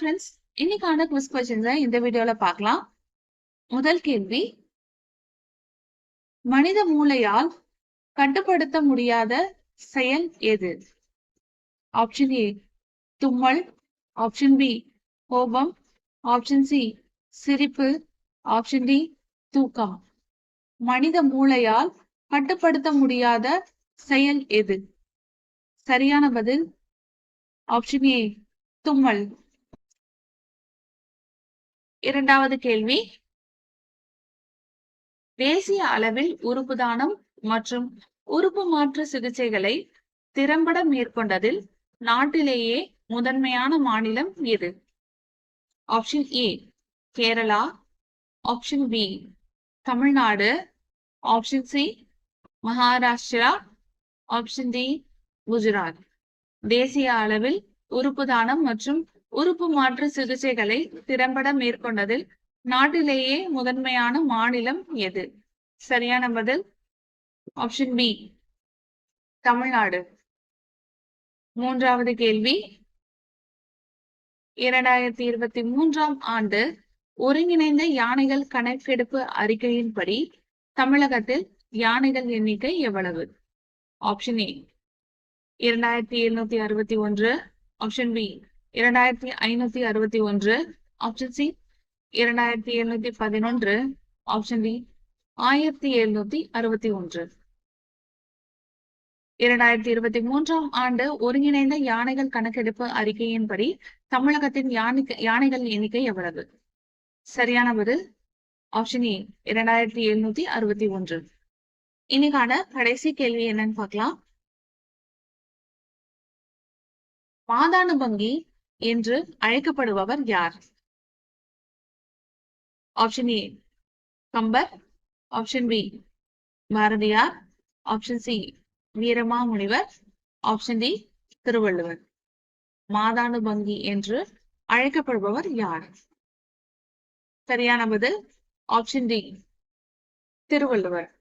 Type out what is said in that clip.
Friends இன்னைக்கான quiz கொஸ்டின்ஸை இந்த வீடியோல பார்க்கலாம். முதல் கேள்வி. மனித மூளையால் கட்டுப்படுத்த முடியாத செயல் எது? ஆப்ஷன் ஏ தும்மல். ஆப்ஷன் பி கோபம். ஆப்ஷன் சி சிரிப்பு. ஆப்ஷன் டி தூக்கம். மனித மூளையால் கட்டுப்படுத்த முடியாத செயல் எது? சரியான பதில். ஆப்ஷன் ஏ தும்மல். இரண்டாவது கேள்வி. தேசிய அளவில் உறுப்பு தானம் மற்றும் உறுப்பு மாற்று சிகிச்சைகளை திறம்பட மேற்கொண்டதில் நாட்டிலேயே முதன்மையான மாநிலம் எது? Option A Kerala option B Tamil Nadu option C Maharashtra option D Gujarat தேசிய அளவில் உறுப்பு தானம் மற்றும் உறுப்பு மாற்று சிகிச்சைகளை திறம்பட மேற்கொண்டதில் நாட்டிலேயே முதன்மையான மாநிலம் எது? சரியான பதில்? Option B Tamil Nadu. மூன்றாவது கேள்வி. இரண்டாயிரத்தி இருபத்தி மூன்றாம் ஆண்டு ஒருங்கிணைந்த யானைகள் கணக்கெடுப்பு அறிக்கையின்படி தமிழகத்தில் யானைகள் எண்ணிக்கை எவ்வளவு? ஆப்ஷன் ஏ இரண்டாயிரத்தி எழுநூத்தி அறுபத்தி ஒன்று. ஆப்ஷன் பி இரண்டாயிரத்தி ஐநூத்தி அறுபத்தி ஒன்று ஆப்ஷன் சி இரண்டாயிரத்தி எழுநூத்தி பதினொன்று ஆப்ஷன் டி ஆயிரத்தி எழுநூத்தி அறுபத்தி ஒன்று. இரண்டாயிரத்தி இருபத்தி மூன்றாம் ஆண்டு ஒருங்கிணைந்த யானைகள் கணக்கெடுப்பு அறிக்கையின்படி தமிழகத்தின் யானை யானைகள் எண்ணிக்கை எவ்வளவு? சரியான பதில் ஆப்ஷன் ஏ இரண்டாயிரத்தி எழுநூத்தி அறுபத்தி ஒன்று. இன்னைக்கான கடைசி கேள்வி என்னன்னு பார்க்கலாம். மாதானுபங்கி என்று அழைக்கப்படுபவர் யார்? Option A Kambar. Option B Bharathiyar. Option C Veeramamunivar. Option D Thiruvalluvar. மாதானுபங்கி என்று அழைக்கப்படுபவர் யார்? சரியான பதில் ஆப்ஷன் டி திருவள்ளுவர்.